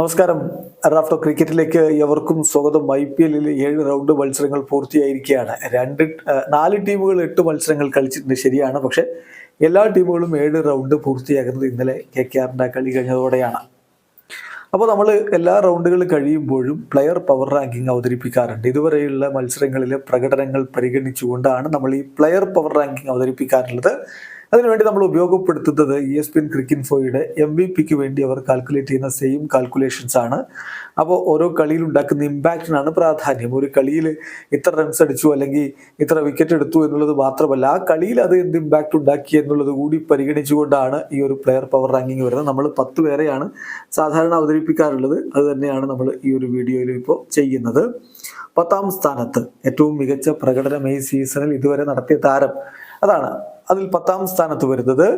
നമസ്കാരം. റാഫ്റ്റോ ക്രിക്കറ്റിലേക്ക് എവർക്കും സ്വാഗതം. I P എല്ലിൽ ഏഴ് റൗണ്ട് മത്സരങ്ങൾ പൂർത്തിയായിരിക്കുകയാണ്. രണ്ട് നാല് ടീമുകൾ എട്ട് മത്സരങ്ങൾ കളിച്ചിട്ടുണ്ട്. ശരിയാണ്. പക്ഷെ എല്ലാ ടീമുകളും ഏഴ് റൗണ്ട് പൂർത്തിയാക്കുന്നത് ഇന്നലെ കെ കെ ആറിന്റെ കളി കഴിഞ്ഞതോടെയാണ്. അപ്പോൾ നമ്മൾ എല്ലാ റൗണ്ടുകൾ കഴിയുമ്പോഴും പ്ലെയർ പവർ റാങ്കിങ് അവതരിപ്പിക്കാറുണ്ട്. ഇതുവരെയുള്ള മത്സരങ്ങളിലെ പ്രകടനങ്ങൾ പരിഗണിച്ചുകൊണ്ടാണ് നമ്മൾ ഈ പ്ലെയർ പവർ റാങ്കിങ് അവതരിപ്പിക്കാറുള്ളത്. അതിനുവേണ്ടി നമ്മൾ ഉപയോഗപ്പെടുത്തുന്നത് ഇ എസ് പി എൻ ക്രിക്കിൻഫോയുടെ എം വി പിക്ക് വേണ്ടി അവർ കാൽക്കുലേറ്റ് ചെയ്യുന്ന സെയിം കാൽക്കുലേഷൻസ് ആണ്. അപ്പോൾ ഓരോ കളിയിൽ ഉണ്ടാക്കുന്ന ഇമ്പാക്റ്റിനാണ് പ്രാധാന്യം. ഒരു കളിയിൽ ഇത്ര റൺസ് അടിച്ചു അല്ലെങ്കിൽ ഇത്ര വിക്കറ്റ് എടുത്തു എന്നുള്ളത് മാത്രമല്ല ആ കളിയിൽ അത് എന്ത് ഇമ്പാക്റ്റ് ഉണ്ടാക്കി എന്നുള്ളത് കൂടി പരിഗണിച്ചുകൊണ്ടാണ് ഈ ഒരു പ്ലെയർ പവർ റാങ്കിങ് വരുന്നത്. നമ്മൾ പത്ത് പേരെയാണ് സാധാരണ അവതരിപ്പിക്കാറുള്ളത്. അത് തന്നെയാണ് നമ്മൾ ഈ ഒരു വീഡിയോയിൽ ഇപ്പോൾ ചെയ്യുന്നത്. പത്താം സ്ഥാനത്ത് ഏറ്റവും മികച്ച പ്രകടനം ഈ സീസണിൽ ഇതുവരെ നടത്തിയ താരം അതാണ് അതിൽ പത്താം സ്ഥാനത്ത് വരുന്നത്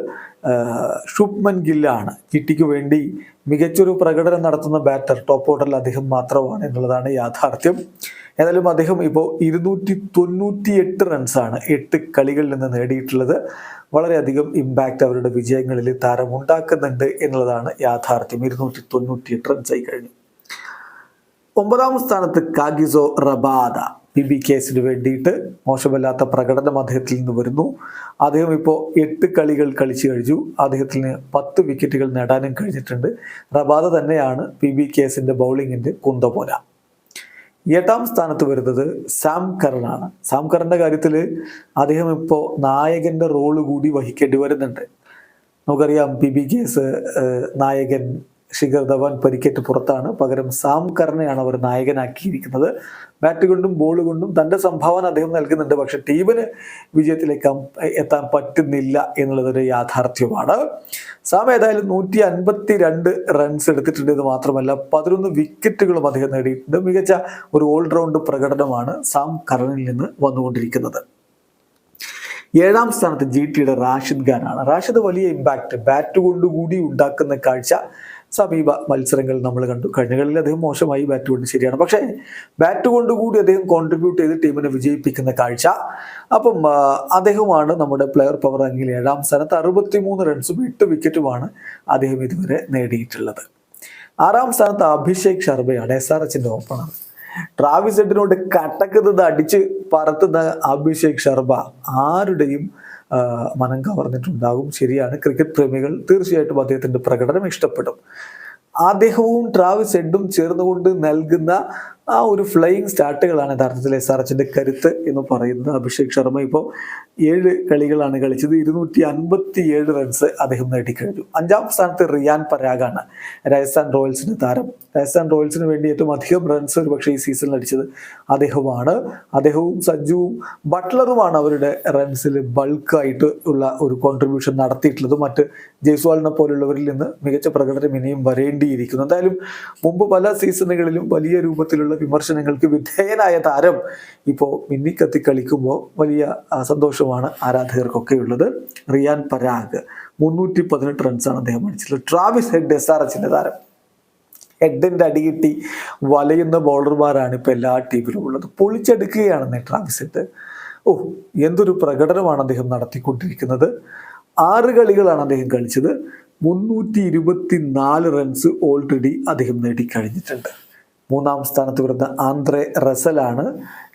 ശുഭ്മൻ ഗില്ലാണ്. ജിട്ടിക്ക് വേണ്ടി മികച്ചൊരു പ്രകടനം നടത്തുന്ന ബാറ്റർ ടോപ്പ് ഓർഡറിൽ അദ്ദേഹം മാത്രമാണ് എന്നുള്ളതാണ് യാഥാർത്ഥ്യം. ഏതായാലും അദ്ദേഹം ഇപ്പോൾ ഇരുന്നൂറ്റി തൊണ്ണൂറ്റി എട്ട് റൺസാണ് എട്ട് കളികളിൽ നിന്ന് നേടിയിട്ടുള്ളത്. വളരെയധികം ഇമ്പാക്റ്റ് അവരുടെ വിജയങ്ങളിൽ താരമുണ്ടാക്കുന്നുണ്ട് എന്നുള്ളതാണ് യാഥാർത്ഥ്യം. ഇരുന്നൂറ്റി തൊണ്ണൂറ്റി എട്ട് റൺസായി കഴിഞ്ഞു. ഒമ്പതാം സ്ഥാനത്ത് കാഗിസോ റബാദ. പി ബി കേസിന് വേണ്ടിയിട്ട് മോശമല്ലാത്ത പ്രകടനം അദ്ദേഹത്തിൽ നിന്ന് വരുന്നു. അദ്ദേഹം ഇപ്പോൾ എട്ട് കളികൾ കളിച്ചു കഴിഞ്ഞു. അദ്ദേഹത്തിന് പത്ത് വിക്കറ്റുകൾ നേടാനും കഴിഞ്ഞിട്ടുണ്ട്. റബാദ തന്നെയാണ് പി ബി കേസിന്റെ ബൗളിങ്ങിന്റെ കുന്തപോല എട്ടാം സ്ഥാനത്ത് വരുന്നത് സാം കറണാണ് സാം കറിന്റെ കാര്യത്തിൽ അദ്ദേഹം ഇപ്പോൾ നായകന്റെ റോൾ കൂടി വഹിക്കേണ്ടി വരുന്നുണ്ട്. നമുക്കറിയാം പി ബി കേസ് നായകൻ ശിഖർ ധവാൻ പരിക്കേറ്റ് പുറത്താണ്. പകരം സാം കർണയാണ് അവർ നായകനാക്കിയിരിക്കുന്നത്. ബാറ്റ് കൊണ്ടും ബോൾ കൊണ്ടും തന്റെ സംഭാവന അദ്ദേഹം നൽകുന്നുണ്ട്. പക്ഷെ ടീമിന് വിജയത്തിലേക്ക് എത്താൻ പറ്റുന്നില്ല എന്നുള്ളതൊരു യാഥാർത്ഥ്യമാണ്. സാം ഏതായാലും നൂറ്റി അൻപത്തി രണ്ട് റൺസ് എടുത്തിട്ടുണ്ട്. എന്ന് മാത്രമല്ല പതിനൊന്ന് വിക്കറ്റുകളും അദ്ദേഹം നേടിയിട്ടുണ്ട്. മികച്ച ഒരു ഓൾറൗണ്ട് പ്രകടനമാണ് സാം കർണിൽ നിന്ന് വന്നുകൊണ്ടിരിക്കുന്നത്. ഏഴാം സ്ഥാനത്ത് ജി ടിയുടെ റാഷിദ് ഖാനാണ്. റാഷിദ് വലിയ ഇമ്പാക്റ്റ് ബാറ്റ് കൊണ്ടുകൂടി ഉണ്ടാക്കുന്ന കാഴ്ച സമീപ മത്സരങ്ങൾ നമ്മൾ കണ്ടു. കഴിഞ്ഞ കളിയിൽ അദ്ദേഹം മോശമായി ബാറ്റ് കൊണ്ട് ശരിയാണ്. പക്ഷേ ബാറ്റ് കൊണ്ടുകൂടി അദ്ദേഹം കോൺട്രിബ്യൂട്ട് ചെയ്ത് ടീമിനെ വിജയിപ്പിക്കുന്ന കാഴ്ച. അപ്പം അദ്ദേഹമാണ് നമ്മുടെ പ്ലെയർ പവർ റാങ്കിൽ ഏഴാം സ്ഥാനത്ത് അറുപത്തിമൂന്ന് റൺസും എട്ട് വിക്കറ്റുമാണ് അദ്ദേഹം ഇതുവരെ നേടിയിട്ടുള്ളത്. ആറാം സ്ഥാനത്ത് അഭിഷേക് ശർമ്മയാണ് എസ് ആർ എച്ചിന്റെ ഓപ്പണർ ട്രാവിസ് ഹെഡിനോട് കട്ടക്കുന്നത് അടിച്ച് പറത്തുന്ന അഭിഷേക് ശർമ്മ ആരുടെയും മനം കവർന്നിട്ടുണ്ടാകും. ശരിയാണ് ക്രിക്കറ്റ് പ്രേമികൾ തീർച്ചയായിട്ടും അദ്ദേഹത്തിന്റെ പ്രകടനം ഇഷ്ടപ്പെടും. അദ്ദേഹവും ട്രാവിസ് ഹെഡും ചേർന്നുകൊണ്ട് നൽകുന്ന ആ ഒരു ഫ്ലൈയിങ് സ്റ്റാർട്ടുകളാണ് യഥാർത്ഥത്തിൽ എസ് ആർ എച്ചിന്റെ കരുത്ത് എന്ന് പറയുന്നത്. അഭിഷേക് ശർമ്മ ഇപ്പോൾ ഏഴ് കളികളാണ് കളിച്ചത്. ഇരുന്നൂറ്റി അൻപത്തി ഏഴ് റൺസ് അദ്ദേഹം നേടിക്കഴിഞ്ഞു. അഞ്ചാം സ്ഥാനത്ത് റിയാൻ പരാഗാണ് രാജസ്ഥാൻ റോയൽസിന്റെ താരം. രാജസ്ഥാൻ റോയൽസിന് വേണ്ടി ഏറ്റവും അധികം റൺസ് ഒരു പക്ഷേ ഈ സീസണിൽ അടിച്ചത് അദ്ദേഹമാണ് അദ്ദേഹവും സഞ്ജുവും ബട്ട്ലറുമാണ് അവരുടെ റൺസിൽ ബൾക്കായിട്ട് ഉള്ള ഒരു കോൺട്രിബ്യൂഷൻ നടത്തിയിട്ടുള്ളത്. മറ്റ് ജയ്സ്വാളിനെ പോലുള്ളവരിൽ നിന്ന് മികച്ച പ്രകടനം ഇനിയും വരേണ്ടിയിരിക്കുന്നു എന്തായാലും മുമ്പ് പല സീസണുകളിലും വലിയ രൂപത്തിലുള്ള വിമർശനങ്ങൾക്ക് വിധേയനായ താരം ഇപ്പോൾ മിന്നിക്കത്തി കളിക്കുമ്പോൾ വലിയ സന്തോഷമാണ് ആരാധകർക്കൊക്കെ ഉള്ളത്. റിയാൻ പരാഗ് മുന്നൂറ്റി പതിനെട്ട് റൺസാണ് അദ്ദേഹം അടിച്ചിട്ടുള്ളത്. ട്രാവിസ് ഹെഡ് എസ് ആർ എച്ചിന്റെ താരം. ഹെഡിന്റെ അടികിട്ടി വലയുന്ന ബോളർമാരാണ് ഇപ്പോൾ എല്ലാ ടീമിലും ഉള്ളത്. പൊളിച്ചെടുക്കുകയാണ് ട്രാവിസ് ഹെഡ്. ഓ എന്തൊരു പ്രകടനമാണ് അദ്ദേഹം നടത്തിക്കൊണ്ടിരിക്കുന്നത്. ആറ് കളികളാണ് അദ്ദേഹം കളിച്ചത്. മുന്നൂറ്റി ഇരുപത്തി നാല് റൺസ് ഓൾറെഡി അദ്ദേഹം നേടിക്കഴിഞ്ഞിട്ടുണ്ട്. മൂന്നാം സ്ഥാനത്ത് വരുന്ന ആന്ധ്രെ റസലാണ്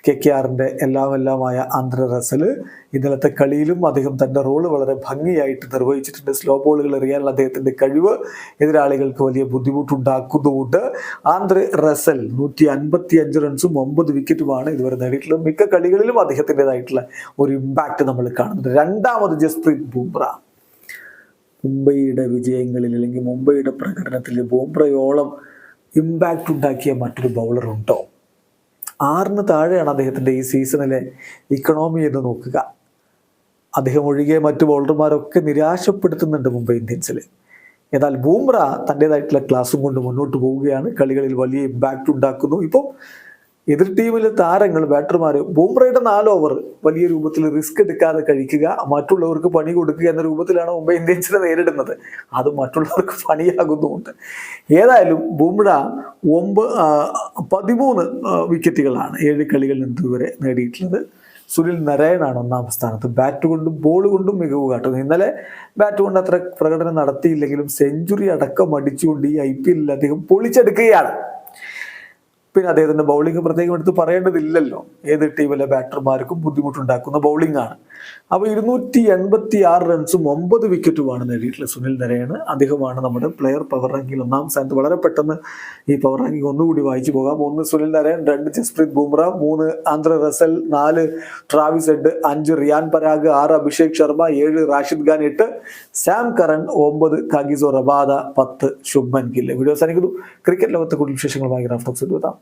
കെ കെ ആറിന്റെ എല്ലാം എല്ലാമായ ആന്ധ്ര റസൽ ഇന്നലത്തെ കളിയിലും അദ്ദേഹം തന്റെ റോൾ വളരെ ഭംഗിയായിട്ട് നിർവഹിച്ചിട്ടുണ്ട്. സ്ലോ ബോളുകൾ എറിയാനുള്ള അദ്ദേഹത്തിന്റെ കഴിവ് എതിരാളികൾക്ക് വലിയ ബുദ്ധിമുട്ടുണ്ടാക്കുന്നുമുണ്ട് ആന്ധ്ര റസൽ നൂറ്റി അൻപത്തി അഞ്ച് റൺസും ഒമ്പത് വിക്കറ്റുമാണ് ഇതുവരെ നേടിയിട്ടുള്ളത്. മിക്ക കളികളിലും അദ്ദേഹത്തിന്റെതായിട്ടുള്ള ഒരു ഇമ്പാക്റ്റ് നമ്മൾ കാണുന്നുണ്ട്. രണ്ടാമത് ജസ്പ്രീത് ബുംറ. മുംബൈയുടെ വിജയങ്ങളിൽ അല്ലെങ്കിൽ മുംബൈയുടെ പ്രകടനത്തിൽ ബോംബ്രയോളം ഇമ്പാക്റ്റ് ഉണ്ടാക്കിയ മറ്റൊരു ബൗളർ ഉണ്ടോ? ആറിന് താഴെയാണ് അദ്ദേഹത്തിന്റെ ഈ സീസണിലെ ഇക്കണോമി എന്ന് നോക്കുക. അദ്ദേഹം ഒഴികെ മറ്റു ബൗളർമാരൊക്കെ നിരാശപ്പെടുത്തുന്നുണ്ട് മുംബൈ ഇന്ത്യൻസിൽ എന്നാൽ ബൂംറ തന്റെതായിട്ടുള്ള ക്ലാസ്സും കൊണ്ട് മുന്നോട്ട് പോവുകയാണ്. കളികളിൽ വലിയ ഇമ്പാക്റ്റ് ഉണ്ടാക്കുന്നു. ഇപ്പോൾ എതിർ ടീമിലെ താരങ്ങൾ ബാറ്റർമാർ ബുംറയുടെ നാല് ഓവർ വലിയ രൂപത്തിൽ റിസ്ക് എടുക്കാതെ കഴിക്കുക മറ്റുള്ളവർക്ക് പണി കൊടുക്കുക എന്ന രൂപത്തിലാണ് മുംബൈ ഇന്ത്യൻസിനെ നേരിടുന്നത്. അത് മറ്റുള്ളവർക്ക് പണിയാകുന്നുമുണ്ട്. ഏതായാലും ബുംറ ഒമ്പ പതിമൂന്ന് വിക്കറ്റുകളാണ് ഏഴ് കളികളിൽ നിന്ന് ഇതുവരെ നേടിയിട്ടുള്ളത്. സുനിൽ നാരായണാണ് ഒന്നാം സ്ഥാനത്ത്. ബാറ്റ് കൊണ്ടും ബോൾ കൊണ്ടും മികവ് കാട്ടുന്നു ഇന്നലെ ബാറ്റ് കൊണ്ട് അത്ര പ്രകടനം നടത്തിയില്ലെങ്കിലും സെഞ്ചുറി അടക്കം അടിച്ചുകൊണ്ട് ഈ ഐ പി എല്ലിൽ അദ്ദേഹം പൊളിച്ചെടുക്കുകയാണ്. പിന്നെ അദ്ദേഹത്തിന്റെ ബൗളിംഗ് പ്രത്യേകം എടുത്ത് പറയേണ്ടതില്ലല്ലോ. ഏത് ടീമിലെ ബാറ്റർമാർക്കും ബുദ്ധിമുട്ടുണ്ടാക്കുന്ന ബൗളിംഗ് ആണ്. അപ്പോൾ ഇരുന്നൂറ്റി എൺപത്തി ആറ് റൺസും ഒമ്പത് വിക്കറ്റുമാണ് നേടിയിട്ടുള്ളത് സുനിൽ നരയാണ് അദ്ദേഹമാണ് നമ്മുടെ പ്ലെയർ പവർ റാങ്കിൽ ഒന്നാം സ്ഥാനത്ത്. വളരെ പെട്ടെന്ന് ഈ പവർ റാങ്കിങ് ഒന്നുകൂടി വായിച്ചു പോകാം. ഒന്ന് സുനിൽ നരയൻ രണ്ട് ജസ്പ്രീത് ബുംറ മൂന്ന് ആന്ധ്ര റസൽ നാല് ട്രാവിസ് എഡ് അഞ്ച് റിയാൻ പരാഗ് ആറ് അഭിഷേക് ശർമ്മ ഏഴ് റാഷിദ് ഖാൻ എട്ട് സാം കരൺ ഒമ്പത് കാഗിസോ റബാദ പത്ത് ശുഭൻ ഗില്ല്. വീഡിയോ അവസാനിക്കുന്നു. ക്രിക്കറ്റ് ലോകത്തെ കൂടുതൽ വിശേഷങ്ങളുമായി റാഫ്റ്റോക്സ് എത്താം